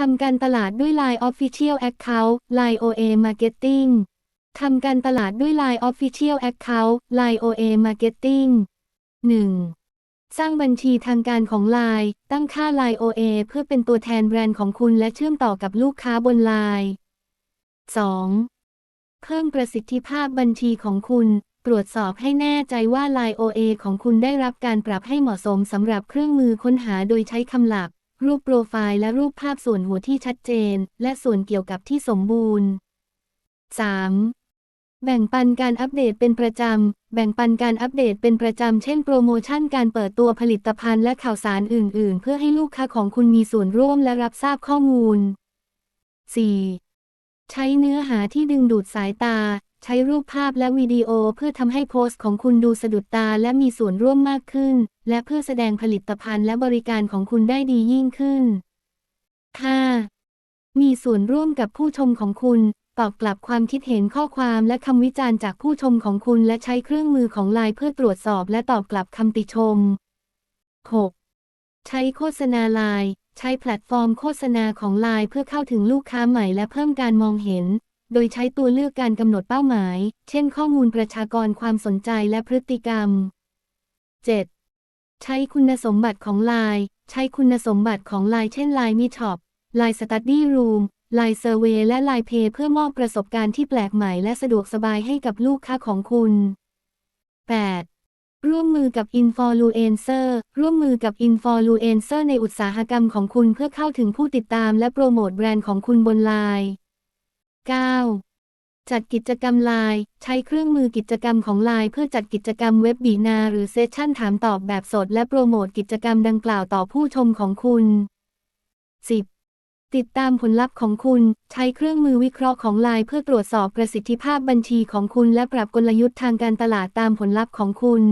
ทำการตลาดด้วย Line Official Account Line OA Marketing ทำการตลาดด้วย Line Official Account Line OA Marketing 1. สร้างบัญชีทางการของ Line ตั้งค่า Line OA เพื่อเป็นตัวแทนแบรนด์ของคุณและเชื่อมต่อกับลูกค้าบน Line 2. เพิ่มประสิทธิภาพบัญชีของคุณ ตรวจสอบให้แน่ใจว่า Line OA ของคุณได้รับการปรับให้เหมาะสมสำหรับเครื่องมือค้นหาโดยใช้คำหลัก รูปโปรไฟล์และรูปภาพส่วนหัวที่ชัดเจน และส่วนเกี่ยวกับที่สมบูรณ์ 3. แบ่งปันการอัปเดตเป็นประจำ แบ่งปันการอัปเดตเป็นประจำ เช่นโปรโมชั่นการเปิดตัวผลิตภัณฑ์และข่าวสารอื่น ๆ เพื่อให้ลูกค้าของคุณมีส่วนร่วมและรับทราบข้อมูล 4. ใช้เนื้อหาที่ดึงดูดสายตา ใช้รูปภาพและวิดีโอเพื่อทำให้โพสต์ของคุณดูสะดุดตาและมีส่วนร่วมมากขึ้น และเพื่อแสดงผลิตภัณฑ์และบริการของคุณได้ดียิ่งขึ้น 5. มีส่วนร่วมกับผู้ชมของคุณ ตอบกลับความคิดเห็นข้อความและคำวิจารณ์จากผู้ชมของคุณ และใช้เครื่องมือของไลน์เพื่อตรวจสอบและตอบกลับคำติชม 6. ใช้โฆษณาไลน์ใช้แพลตฟอร์มโฆษณาของไลน์เพื่อเข้าถึงลูกค้าใหม่และเพิ่มการมองเห็น โดยใช้ตัวเลือกการกำหนดเป้าหมาย เช่น ข้อมูลประชากรความสนใจและพฤติกรรม 7. ใช้คุณสมบัติของไลน์ใช้คุณสมบัติของไลน์เช่นไลน์มีช็อปไลน์สตัดดี้รูมไลน์เซอร์เวและไลน์เพย์เพื่อมอบประสบการณ์ที่แปลกใหม่และสะดวกสบายให้กับลูกค้าของคุณ 8. ร่วมมือกับอินฟลูเอนเซอร์ร่วมมือกับอินฟลูเอนเซอร์ในอุตสาหกรรมของคุณเพื่อเข้าถึงผู้ติดตามและโปรโมทแบรนด์ของคุณบนไลน์ 9. จัดกิจกรรมไลน์ใช้เครื่องมือกิจกรรมของไลน์เพื่อจัดกิจกรรมเว็บบีนาหรือเซสชั่นถามตอบแบบสด และโปรโมทกิจกรรมดังกล่าวต่อผู้ชมของคุณ 10. ติดตามผลลัพธ์ของคุณ ใช้เครื่องมือวิเคราะห์ของไลน์เพื่อตรวจสอบประสิทธิภาพบัญชีของคุณ และปรับกลยุทธ์ทางการตลาดตามผลลัพธ์ของคุณ